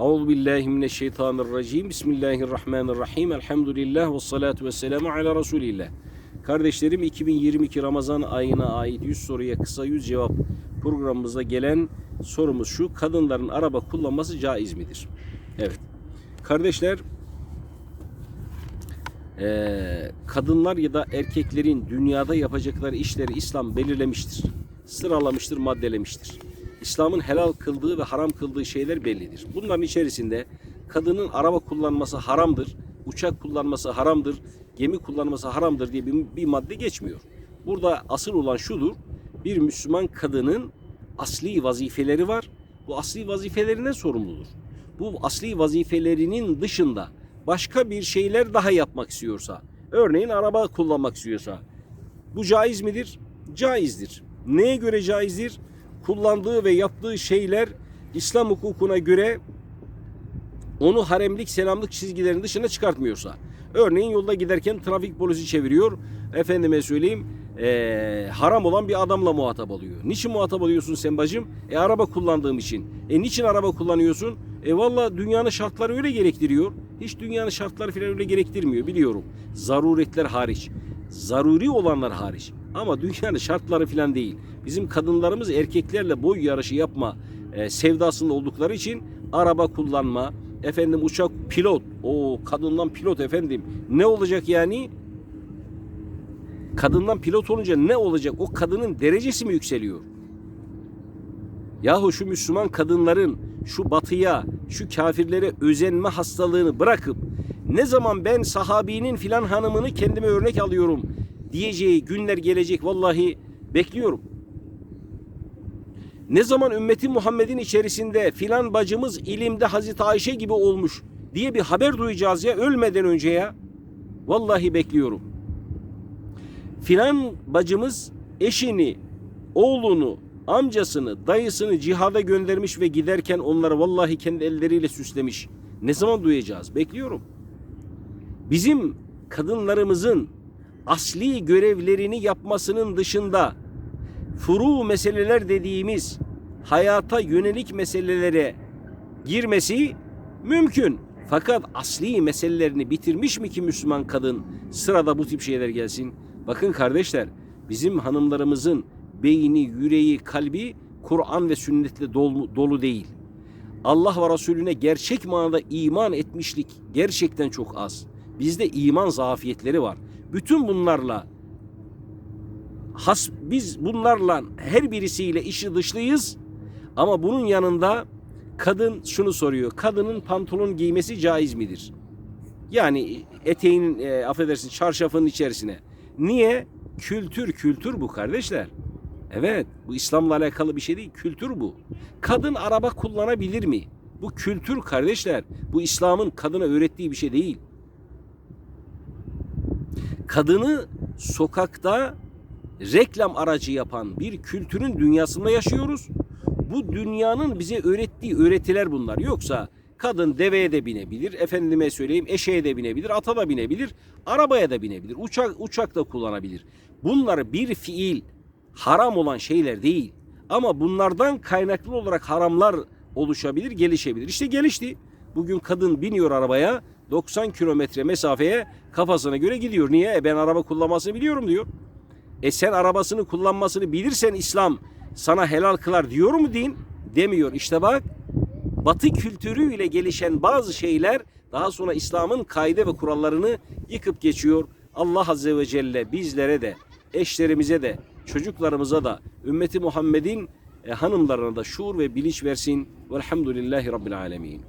Euzu billahi mineşşeytanirracim. Bismillahirrahmanirrahim. Elhamdülillah ve salatu ve selamu ala Resulillah. Kardeşlerim 2022 Ramazan ayına ait 100 soruya kısa 100 cevap programımıza gelen sorumuz şu. Kadınların araba kullanması caiz midir? Evet. Kardeşler kadınlar ya da erkeklerin dünyada yapacakları işleri İslam belirlemiştir. Sıralamıştır, maddelemiştir. İslam'ın helal kıldığı ve haram kıldığı şeyler bellidir. Bunların içerisinde kadının araba kullanması haramdır, uçak kullanması haramdır, gemi kullanması haramdır diye bir, bir madde geçmiyor. Burada asıl olan şudur, bir Müslüman kadının asli vazifeleri var. Bu asli vazifelerinden sorumludur. Bu asli vazifelerinin dışında başka bir şeyler daha yapmak istiyorsa, örneğin araba kullanmak istiyorsa, bu caiz midir? Caizdir. Neye göre caizdir? Kullandığı ve yaptığı şeyler İslam hukukuna göre onu haremlik selamlık çizgilerinin dışına çıkartmıyorsa. Örneğin yolda giderken trafik polisi çeviriyor. Efendime söyleyeyim eee, haram olan bir adamla muhatap oluyor. Niçin muhatap oluyorsun sen bacım? E araba kullandığım için. E niçin araba kullanıyorsun? E valla dünyanın şartları öyle gerektiriyor. Hiç dünyanın şartları falan öyle gerektirmiyor biliyorum. Zaruretler hariç. Zaruri olanlar hariç. Ama dünyanın şartları falan değil. Bizim kadınlarımız erkeklerle boy yarışı yapma e, sevdasında oldukları için araba kullanma, efendim uçak pilot, o kadından pilot efendim ne olacak yani? Kadından pilot olunca ne olacak? O kadının derecesi mi yükseliyor? Yahu şu Müslüman kadınların şu batıya, şu kafirlere özenme hastalığını bırakıp ne zaman ben sahabinin filan hanımını kendime örnek alıyorum diyeceği günler gelecek vallahi bekliyorum. Ne zaman ümmeti Muhammed'in içerisinde filan bacımız ilimde Hazreti Ayşe gibi olmuş diye bir haber duyacağız ya ölmeden önce ya. Vallahi bekliyorum. Filan bacımız eşini, oğlunu, amcasını, dayısını cihada göndermiş ve giderken onları vallahi kendi elleriyle süslemiş. Ne zaman duyacağız? Bekliyorum. Bizim kadınlarımızın asli görevlerini yapmasının dışında furu meseleler dediğimiz hayata yönelik meselelere girmesi mümkün. Fakat asli meselelerini bitirmiş mi ki Müslüman kadın sırada bu tip şeyler gelsin? Bakın kardeşler bizim hanımlarımızın beyni, yüreği, kalbi Kur'an ve sünnetle dolu, dolu değil. Allah ve Resulüne gerçek manada iman etmişlik gerçekten çok az. Bizde iman zafiyetleri var. Bütün bunlarla has, biz bunlarla her birisiyle işi dışlıyız. Ama bunun yanında kadın şunu soruyor. Kadının pantolon giymesi caiz midir? Yani eteğinin e, affedersin çarşafının içerisine. Niye? Kültür kültür bu kardeşler. Evet bu İslam'la alakalı bir şey değil kültür bu. Kadın araba kullanabilir mi? Bu kültür kardeşler. Bu İslam'ın kadına öğrettiği bir şey değil. Kadını sokakta reklam aracı yapan bir kültürün dünyasında yaşıyoruz. Bu dünyanın bize öğrettiği öğretiler bunlar. Yoksa kadın deveye de binebilir, efendime söyleyeyim eşeğe de binebilir, ata da binebilir, arabaya da binebilir, uçak uçak da kullanabilir. Bunlar bir fiil haram olan şeyler değil. Ama bunlardan kaynaklı olarak haramlar oluşabilir, gelişebilir. İşte gelişti. Bugün kadın biniyor arabaya 90 kilometre mesafeye kafasına göre gidiyor. Niye? E ben araba kullanmasını biliyorum diyor. E sen arabasını kullanmasını bilirsen İslam sana helal kılar diyor mu din? Demiyor. İşte bak Batı kültürüyle gelişen bazı şeyler daha sonra İslam'ın kaide ve kurallarını yıkıp geçiyor. Allah Azze ve Celle bizlere de, eşlerimize de, çocuklarımıza da, ümmeti Muhammed'in e, hanımlarına da şuur ve bilinç versin. Velhamdülillahi Rabbil Alemin.